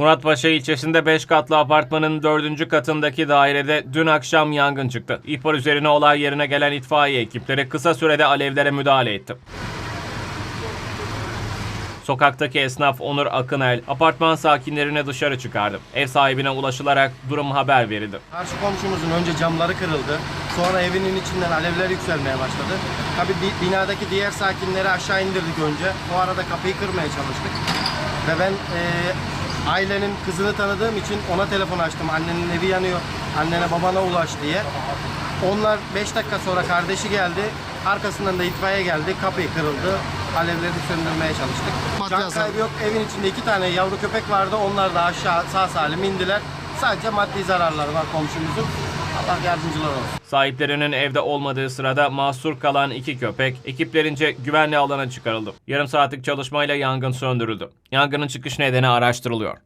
Muratpaşa ilçesinde 5 katlı apartmanın 4. katındaki dairede dün akşam yangın çıktı. İhbar üzerine olay yerine gelen itfaiye ekipleri kısa sürede alevlere müdahale etti. Sokaktaki esnaf Onur Akınel apartman sakinlerini dışarı çıkardı. Ev sahibine ulaşılarak durum haber verildi. Karşı komşumuzun önce camları kırıldı. Sonra evinin içinden alevler yükselmeye başladı. Tabii bi- binadaki diğer sakinleri aşağı indirdik önce. O arada kapıyı kırmaya çalıştık. Ve ben e, ailenin kızını tanıdığım için ona telefon açtım. Annenin evi yanıyor. Annene babana ulaş diye. Onlar 5 dakika sonra kardeşi geldi. Arkasından da itfaiye geldi. Kapıyı kırıldı. Alevleri söndürmeye çalıştık. Can kaybı yok. Evin içinde iki tane yavru köpek vardı. Onlar da aşağı sağ salim indiler. Sadece maddi zararları var komşumuzun. Allah yardımcılar olsun. Sahiplerinin evde olmadığı sırada mahsur kalan iki köpek ekiplerince güvenli alana çıkarıldı. Yarım saatlik çalışmayla yangın söndürüldü. Yangının çıkış nedeni araştırılıyor.